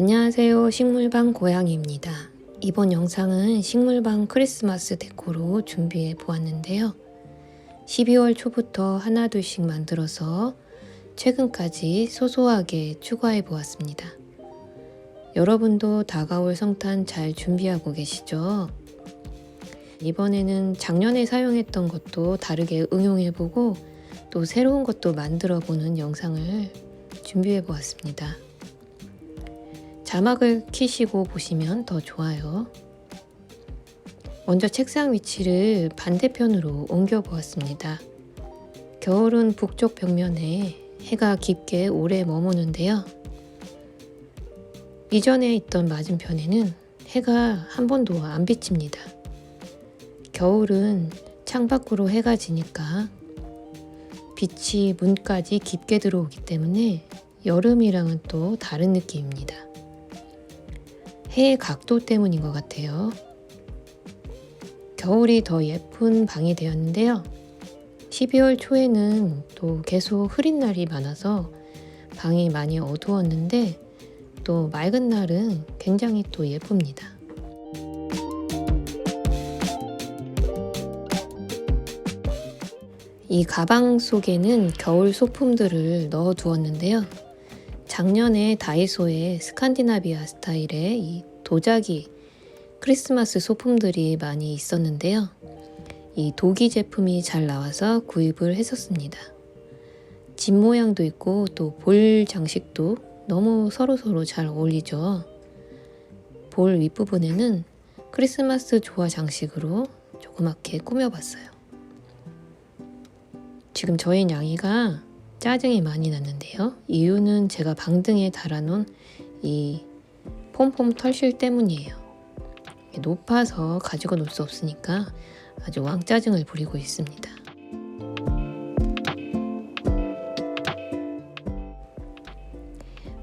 안녕하세요. 식물방 고양이입니다. 이번 영상은 식물방 크리스마스 데코로 준비해 보았는데요. 12월 초부터 하나 둘씩 만들어서 최근까지 소소하게 추가해 보았습니다. 여러분도 다가올 성탄 잘 준비하고 계시죠? 이번에는 작년에 사용했던 것도 다르게 응용해 보고 또 새로운 것도 만들어 보는 영상을 준비해 보았습니다. 자막을 키시고 보시면 더 좋아요. 먼저 책상 위치를 반대편으로 옮겨 보았습니다. 겨울은 북쪽 벽면에 해가 깊게 오래 머무는데요. 이전에 있던 맞은편에는 해가 한 번도 안 비칩니다. 겨울은 창밖으로 해가 지니까 빛이 문까지 깊게 들어오기 때문에 여름이랑은 또 다른 느낌입니다. 해의 각도 때문인 것 같아요. 겨울이 더 예쁜 방이 되었는데요. 12월 초에는 또 계속 흐린 날이 많아서 방이 많이 어두웠는데 또 맑은 날은 굉장히 또 예쁩니다. 이 가방 속에는 겨울 소품들을 넣어 두었는데요. 작년에 다이소에 스칸디나비아 스타일의 이 도자기 크리스마스 소품들이 많이 있었는데요. 이 독일 제품이 잘 나와서 구입을 했었습니다. 집 모양도 있고 또 볼 장식도 너무 서로서로 잘 어울리죠. 볼 윗부분에는 크리스마스 조화 장식으로 조그맣게 꾸며봤어요. 지금 저희 냥이가 짜증이 많이 났는데요. 이유는 제가 방등에 달아놓은 이 폼폼 털실 때문이에요. 높아서 가지고 놀 수 없으니까 아주 왕짜증을 부리고 있습니다.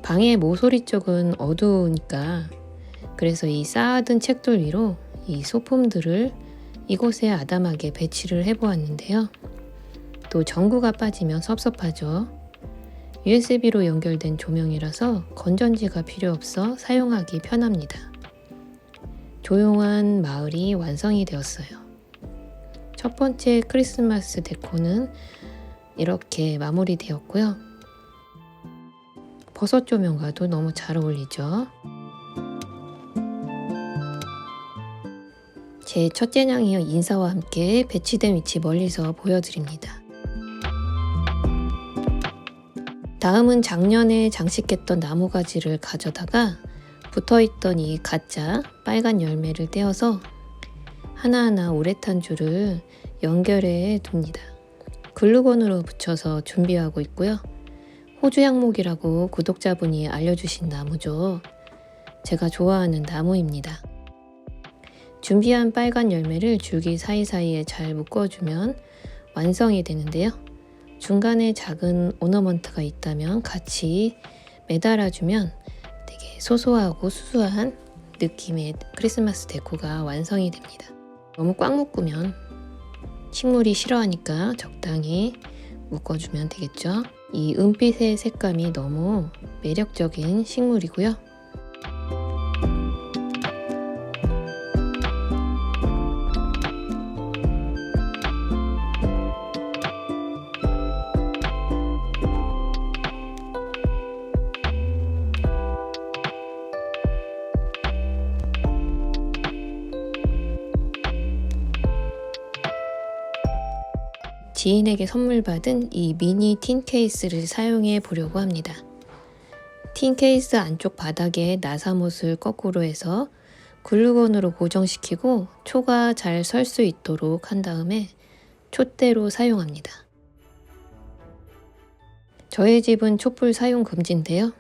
방의 모서리 쪽은 어두우니까 그래서 이 쌓아둔 책들 위로 이 소품들을 이곳에 아담하게 배치를 해보았는데요. 또 전구가 빠지면 섭섭하죠. USB로 연결된 조명이라서 건전지가 필요 없어 사용하기 편합니다. 조용한 마을이 완성이 되었어요. 첫 번째 크리스마스 데코는 이렇게 마무리되었고요. 버섯 조명과도 너무 잘 어울리죠. 제 첫째 냥이어 인사와 함께 배치된 위치 멀리서 보여드립니다. 다음은 작년에 장식했던 나무가지를 가져다가 붙어있던 이 가짜 빨간 열매를 떼어서 하나하나 우레탄 줄을 연결해 둡니다. 글루건으로 붙여서 준비하고 있고요. 호주 향목이라고 구독자분이 알려주신 나무죠. 제가 좋아하는 나무입니다. 준비한 빨간 열매를 줄기 사이사이에 잘 묶어주면 완성이 되는데요. 중간에 작은 오너먼트가 있다면 같이 매달아주면 되게 소소하고 수수한 느낌의 크리스마스 데코가 완성이 됩니다. 너무 꽉 묶으면 식물이 싫어하니까 적당히 묶어주면 되겠죠. 이 은빛의 색감이 너무 매력적인 식물이고요. 지인에게 선물 받은 이 미니 틴 케이스를 사용해 보려고 합니다. 틴 케이스 안쪽 바닥에 나사못을 거꾸로 해서 글루건으로 고정시키고 초가 잘 설 수 있도록 한 다음에 촛대로 사용합니다. 저희 집은 촛불 사용 금지인데요.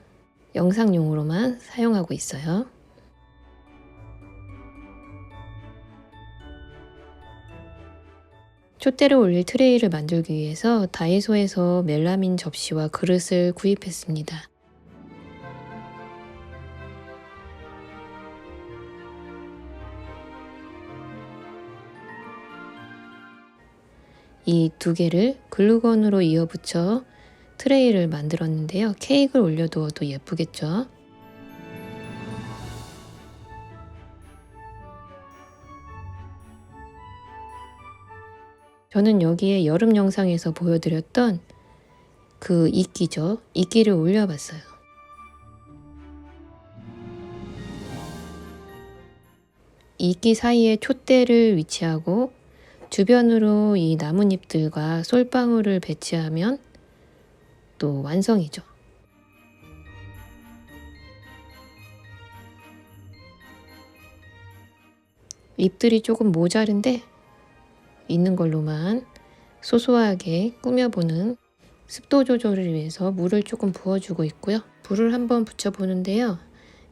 영상용으로만 사용하고 있어요. 촛대를 올릴 트레이를 만들기 위해서 다이소에서 멜라민 접시와 그릇을 구입했습니다. 이 두 개를 글루건으로 이어붙여 트레이를 만들었는데요. 케이크를 올려두어도 예쁘겠죠? 저는 여기에 여름 영상에서 보여드렸던 그 이끼죠. 이끼를 올려봤어요. 이끼 사이에 촛대를 위치하고 주변으로 이 나뭇잎들과 솔방울을 배치하면 또 완성이죠. 잎들이 조금 모자른데 있는 걸로만 소소하게 꾸며보는 습도 조절을 위해서 물을 조금 부어주고 있고요. 불을 한번 붙여보는데요.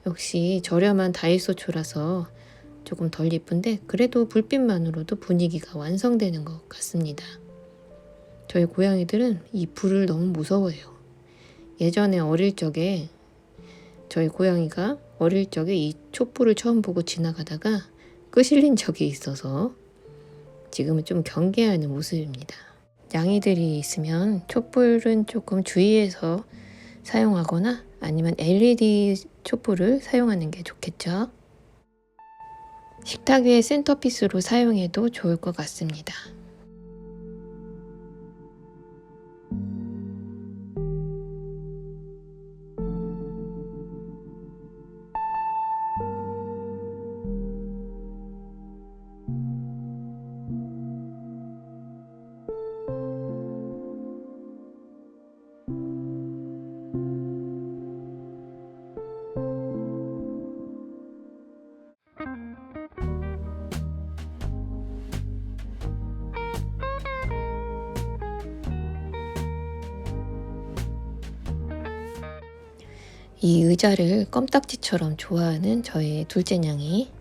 역시 저렴한 다이소초라서 조금 덜 예쁜데 그래도 불빛만으로도 분위기가 완성되는 것 같습니다. 저희 고양이들은 이 불을 너무 무서워해요. 예전에 어릴 적에 저희 고양이가 어릴 적에 이 촛불을 처음 보고 지나가다가 끄실린 적이 있어서 지금은 좀 경계하는 모습입니다. 양이들이 있으면 촛불은 조금 주의해서 사용하거나 아니면 LED 촛불을 사용하는 게 좋겠죠. 식탁 위에 센터피스로 사용해도 좋을 것 같습니다. 이 의자를 껌딱지처럼 좋아하는 저의 둘째 냥이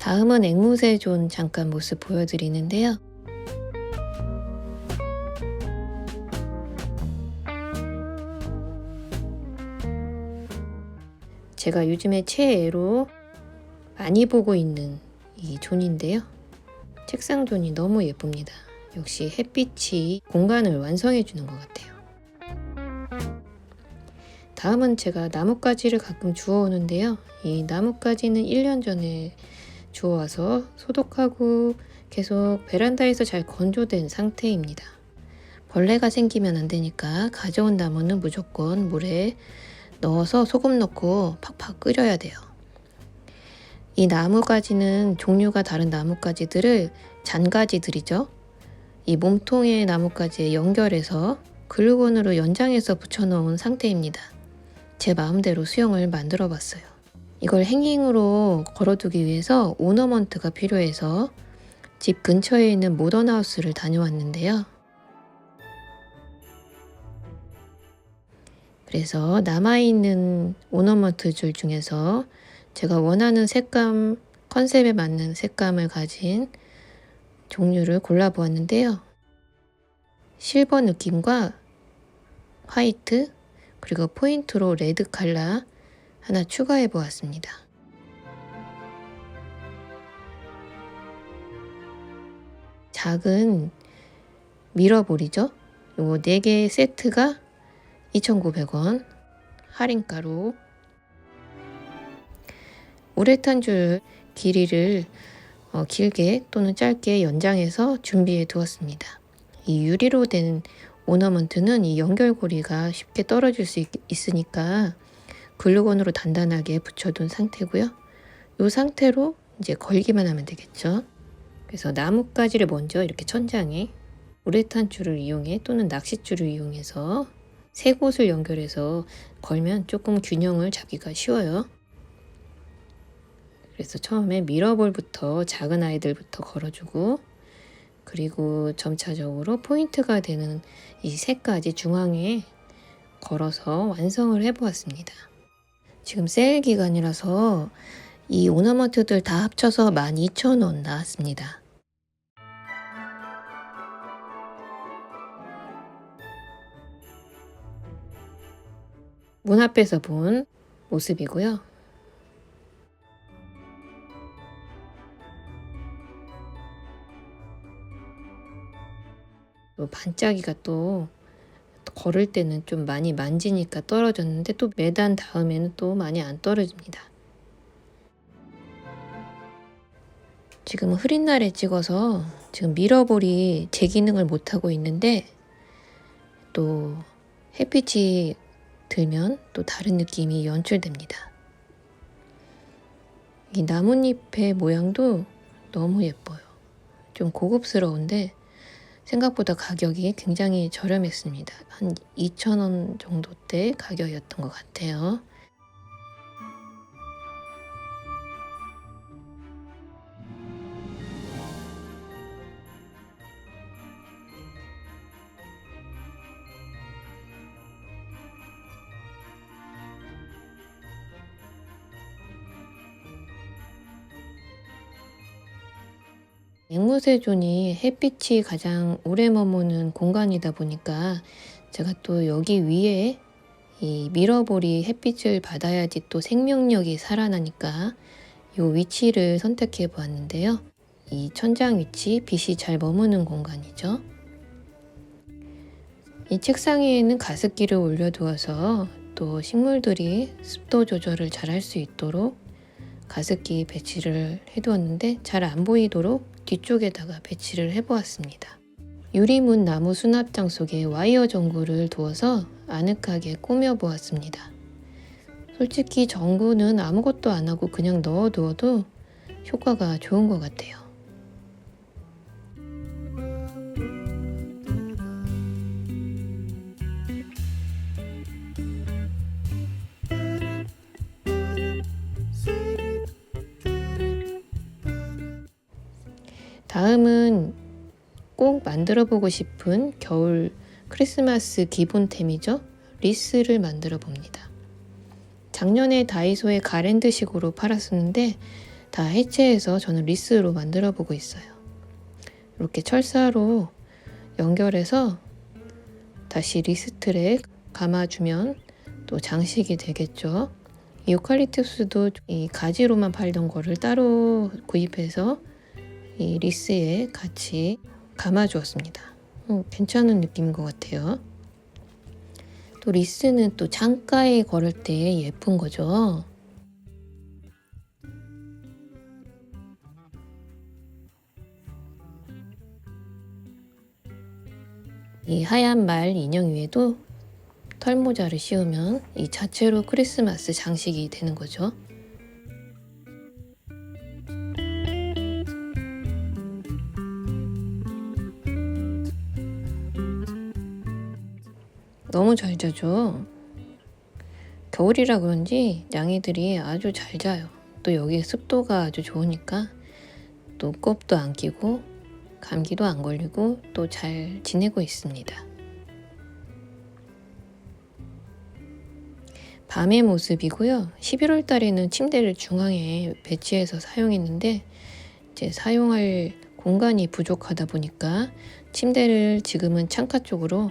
다음은 앵무새 존 잠깐 모습 보여드리는데요. 제가 요즘에 최애로 많이 보고 있는 이 존인데요. 책상 존이 너무 예쁩니다. 역시 햇빛이 공간을 완성해 주는 것 같아요. 다음은 제가 나뭇가지를 가끔 주워오는데요. 이 나뭇가지는 1년 전에 주워와서 소독하고 계속 베란다에서 잘 건조된 상태입니다. 벌레가 생기면 안 되니까 가져온 나무는 무조건 물에 넣어서 소금 넣고 팍팍 끓여야 돼요. 이 나무가지는 종류가 다른 나뭇가지들을 잔가지들이죠. 이 몸통의 나뭇가지에 연결해서 글루건으로 연장해서 붙여놓은 상태입니다. 제 마음대로 수영을 만들어 봤어요. 이걸 행잉으로 걸어두기 위해서 오너먼트가 필요해서 집 근처에 있는 모던하우스를 다녀왔는데요. 그래서 남아있는 오너먼트 줄 중에서 제가 원하는 색감, 컨셉에 맞는 색감을 가진 종류를 골라보았는데요. 실버 느낌과 화이트, 그리고 포인트로 레드 칼라 하나 추가해 보았습니다. 작은 미러볼이죠. 요거 4개 세트가 2,900원 할인가로 우레탄 줄 길이를 어, 길게 또는 짧게 연장해서 준비해 두었습니다. 이 유리로 된 오너먼트는 이 연결고리가 쉽게 떨어질 수 있, 있으니까 글루건으로 단단하게 붙여둔 상태고요. 이 상태로 이제 걸기만 하면 되겠죠. 그래서 나뭇가지를 먼저 이렇게 천장에 우레탄 줄을 이용해 또는 낚싯줄을 이용해서 세 곳을 연결해서 걸면 조금 균형을 잡기가 쉬워요. 그래서 처음에 미러볼부터 작은 아이들부터 걸어주고 그리고 점차적으로 포인트가 되는 이 세까지 중앙에 걸어서 완성을 해보았습니다. 지금 세일 기간이라서 이 오너먼트들 다 합쳐서 12,000원 나왔습니다. 문 앞에서 본 모습이고요. 또 반짝이가 또 걸을 때는 좀 많이 만지니까 떨어졌는데 또 매단 다음에는 또 많이 안 떨어집니다. 지금은 흐린 날에 찍어서 지금 미러볼이 제 기능을 못하고 있는데 또 햇빛이 들면 또 다른 느낌이 연출됩니다. 이 나뭇잎의 모양도 너무 예뻐요. 좀 고급스러운데 생각보다 가격이 굉장히 저렴했습니다. 한 2,000원 정도대 가격이었던 것 같아요. 앵무새존이 햇빛이 가장 오래 머무는 공간이다 보니까 제가 또 여기 위에 이 미러볼이 햇빛을 받아야지 또 생명력이 살아나니까 이 위치를 선택해 보았는데요. 이 천장 위치 빛이 잘 머무는 공간이죠. 이 책상 위에는 가습기를 올려두어서 또 식물들이 습도 조절을 잘 할 수 있도록 가습기 배치를 해두었는데 잘 안 보이도록 뒤쪽에다가 배치를 해보았습니다. 유리문 나무 수납장 속에 와이어 전구를 두어서 아늑하게 꾸며보았습니다. 솔직히 전구는 아무것도 안 하고 그냥 넣어두어도 효과가 좋은 것 같아요. 다음은 꼭 만들어 보고 싶은 겨울 크리스마스 기본템이죠. 리스를 만들어 봅니다. 작년에 다이소에 가랜드식으로 팔았었는데 다 해체해서 저는 리스로 만들어 보고 있어요. 이렇게 철사로 연결해서 다시 리스트에 감아주면 또 장식이 되겠죠. 유칼립투스도 이 가지로만 팔던 거를 따로 구입해서 이 리스에 같이 감아주었습니다. 어, 괜찮은 느낌인 것 같아요. 또 리스는 또 창가에 걸을 때 예쁜 거죠. 이 하얀 말 인형 위에도 털모자를 씌우면 이 자체로 크리스마스 장식이 되는 거죠. 너무 잘 자죠. 겨울이라 그런지 냥이들이 아주 잘 자요. 또 여기 습도가 아주 좋으니까 또 껍도 안 끼고 감기도 안 걸리고 또 잘 지내고 있습니다. 밤의 모습이고요. 11월 달에는 침대를 중앙에 배치해서 사용했는데 이제 사용할 공간이 부족하다 보니까 침대를 지금은 창가 쪽으로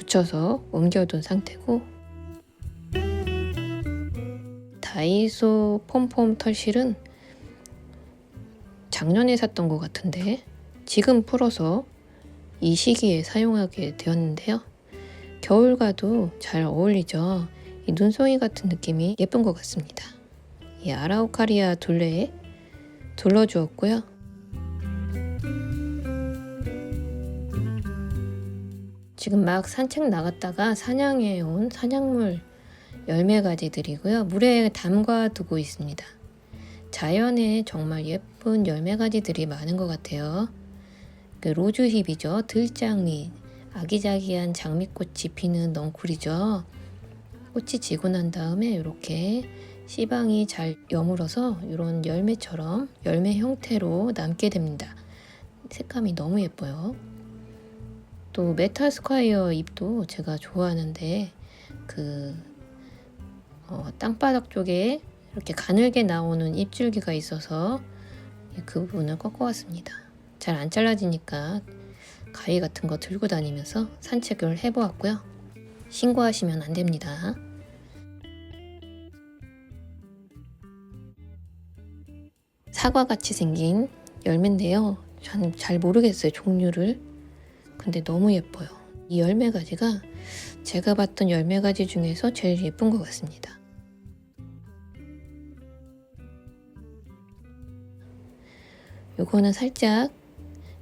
붙여서 옮겨둔 상태고 다이소 폼폼 털실은 작년에 샀던 것 같은데 지금 풀어서 이 시기에 사용하게 되었는데요. 겨울과도 잘 어울리죠. 이 눈송이 같은 느낌이 예쁜 것 같습니다. 이 아라우카리아 둘레에 둘러주었고요. 지금 막 산책 나갔다가 사냥해 온 사냥물 열매 가지들이고요. 물에 담가 두고 있습니다. 자연에 정말 예쁜 열매 가지들이 많은 것 같아요. 그 로즈힙이죠. 들장미, 아기자기한 장미꽃이 피는 넝쿨이죠. 꽃이 지고 난 다음에 이렇게 씨방이 잘 여물어서 이런 열매처럼 열매 형태로 남게 됩니다. 색감이 너무 예뻐요. 또 메탈 스콰이어 잎도 제가 좋아하는데 그 어, 땅바닥 쪽에 이렇게 가늘게 나오는 잎줄기가 있어서 그 부분을 꺾어왔습니다. 잘 안 잘라지니까 가위 같은 거 들고 다니면서 산책을 해보았고요. 신고하시면 안 됩니다. 사과같이 생긴 열매인데요. 저는 잘 모르겠어요, 종류를. 근데 너무 예뻐요. 이 열매 가지가 제가 봤던 열매 가지 중에서 제일 예쁜 것 같습니다. 요거는 살짝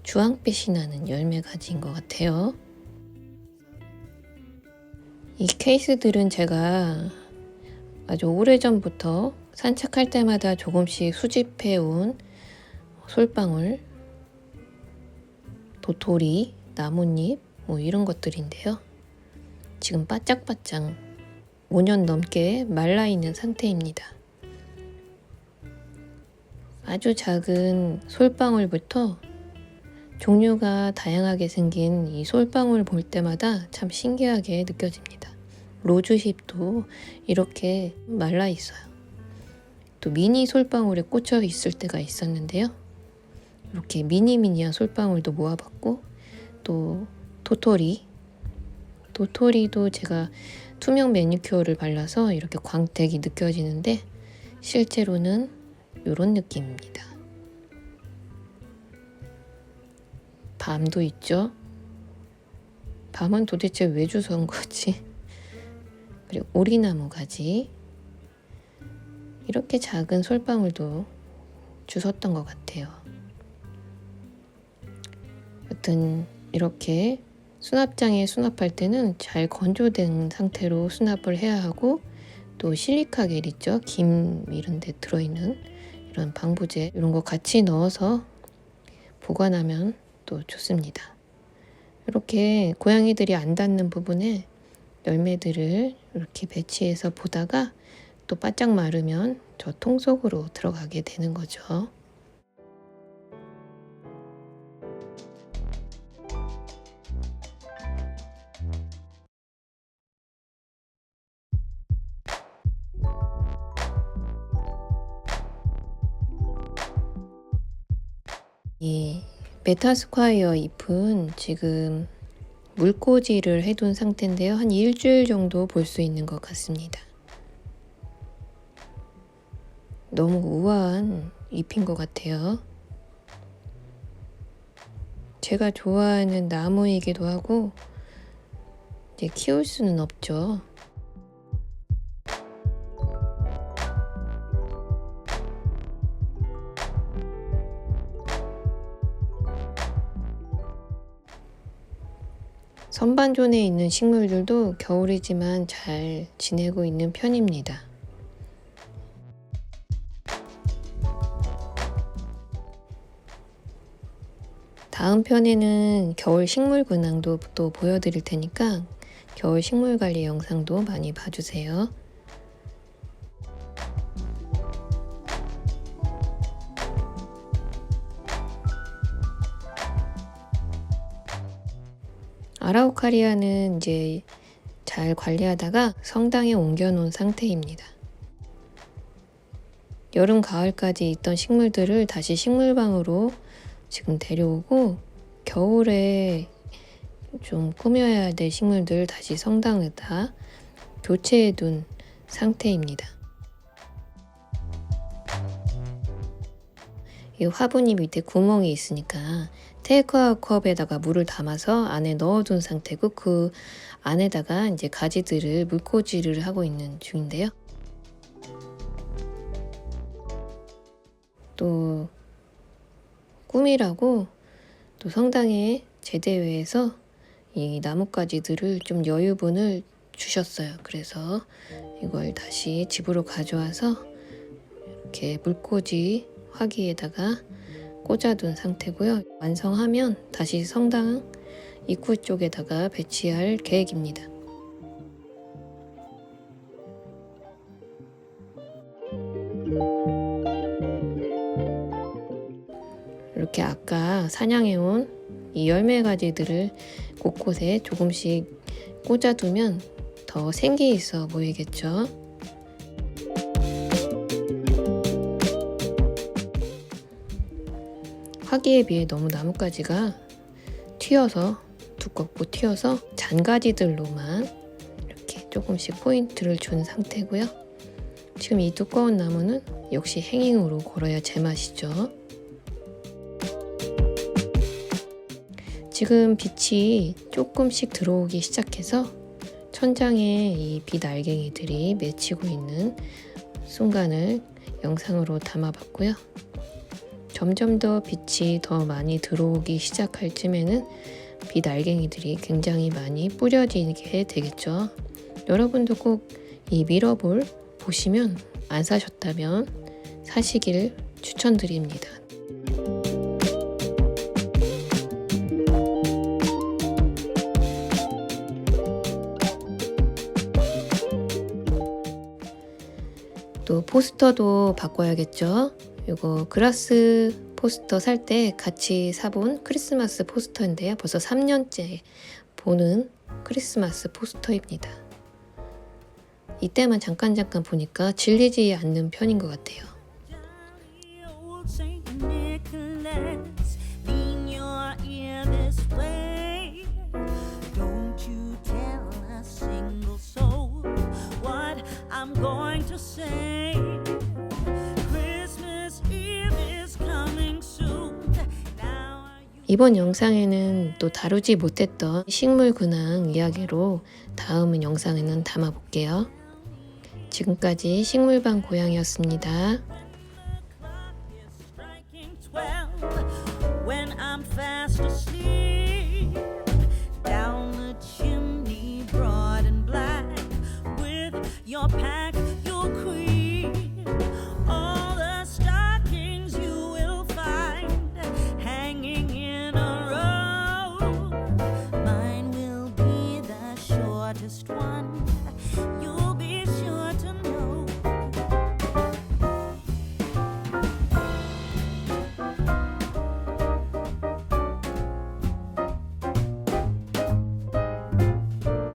주황빛이 나는 열매 가지인 것 같아요. 이 케이스들은 제가 아주 오래전부터 산책할 때마다 조금씩 수집해 온 솔방울, 도토리, 나뭇잎 뭐 이런 것들인데요. 지금 바짝바짝 5년 넘게 말라 있는 상태입니다. 아주 작은 솔방울부터 종류가 다양하게 생긴 이 솔방울 볼 때마다 참 신기하게 느껴집니다. 로즈힙도 이렇게 말라 있어요. 또 미니 솔방울에 꽂혀 있을 때가 있었는데요. 이렇게 미니미니한 솔방울도 모아봤고 또 도토리 도토리도 제가 투명 매니큐어를 발라서 이렇게 광택이 느껴지는데 실제로는 이런 느낌입니다. 밤도 있죠. 밤은 도대체 왜 주워온 거지? 그리고 오리나무 가지 이렇게 작은 솔방울도 주웠던 것 같아요. 여튼 이렇게 수납장에 수납할 때는 잘 건조된 상태로 수납을 해야 하고 또 실리카겔 있죠 김 이런 데 들어있는 이런 방부제 이런 거 같이 넣어서 보관하면 또 좋습니다. 이렇게 고양이들이 안 닿는 부분에 열매들을 이렇게 배치해서 보다가 또 바짝 마르면 저 통 속으로 들어가게 되는 거죠. 이 메타스콰이어 잎은 지금 물꽂이를 해둔 상태인데요. 한 일주일 정도 볼 수 있는 것 같습니다. 너무 우아한 잎인 것 같아요. 제가 좋아하는 나무이기도 하고 이제 키울 수는 없죠. 선반존에 있는 식물들도 겨울이지만 잘 지내고 있는 편입니다. 다음 편에는 겨울 식물 근황도 또 보여드릴 테니까 겨울 식물 관리 영상도 많이 봐주세요. 아라우카리아는 이제 잘 관리하다가 성당에 옮겨놓은 상태입니다. 여름, 가을까지 있던 식물들을 다시 식물방으로 지금 데려오고 겨울에 좀 꾸며야 될 식물들 다시 성당에다 교체해 둔 상태입니다. 이 화분이 밑에 구멍이 있으니까 테이크아웃 컵에다가 물을 담아서 안에 넣어둔 상태고 그 안에다가 이제 가지들을 물꽂이를 하고 있는 중인데요. 또 꿈이라고 또 성당의 제대회에서 이 나뭇가지들을 좀 여유분을 주셨어요. 그래서 이걸 다시 집으로 가져와서 이렇게 물꽂이 화기에다가 꽂아둔 상태고요. 완성하면 다시 성당 입구 쪽에다가 배치할 계획입니다. 이렇게 아까 사냥해온 이 열매 가지들을 곳곳에 조금씩 꽂아두면 더 생기 있어 보이겠죠? 화기에 비해 너무 나뭇가지가 튀어서 두껍고 튀어서 잔가지들로만 이렇게 조금씩 포인트를 준 상태고요. 지금 이 두꺼운 나무는 역시 행잉으로 걸어야 제맛이죠. 지금 빛이 조금씩 들어오기 시작해서 천장에 이빛 알갱이들이 맺히고 있는 순간을 영상으로 담아봤고요. 점점 더 빛이 더 많이 들어오기 시작할 쯤에는 빛 알갱이들이 굉장히 많이 뿌려지게 되겠죠. 여러분도 꼭 이 미러볼 보시면 안 사셨다면 사시길 추천드립니다. 또 포스터도 바꿔야겠죠. 이거 그라스 포스터 살 때 같이 사본 크리스마스 포스터인데요. 벌써 3년째 보는 크리스마스 포스터입니다. 이때만 잠깐 잠깐 보니까 질리지 않는 편인 것 같아요. 이번 영상에는 또 다루지 못했던 식물 근황 이야기로 다음 영상에는 담아볼게요. 지금까지 식물방 고양이였습니다.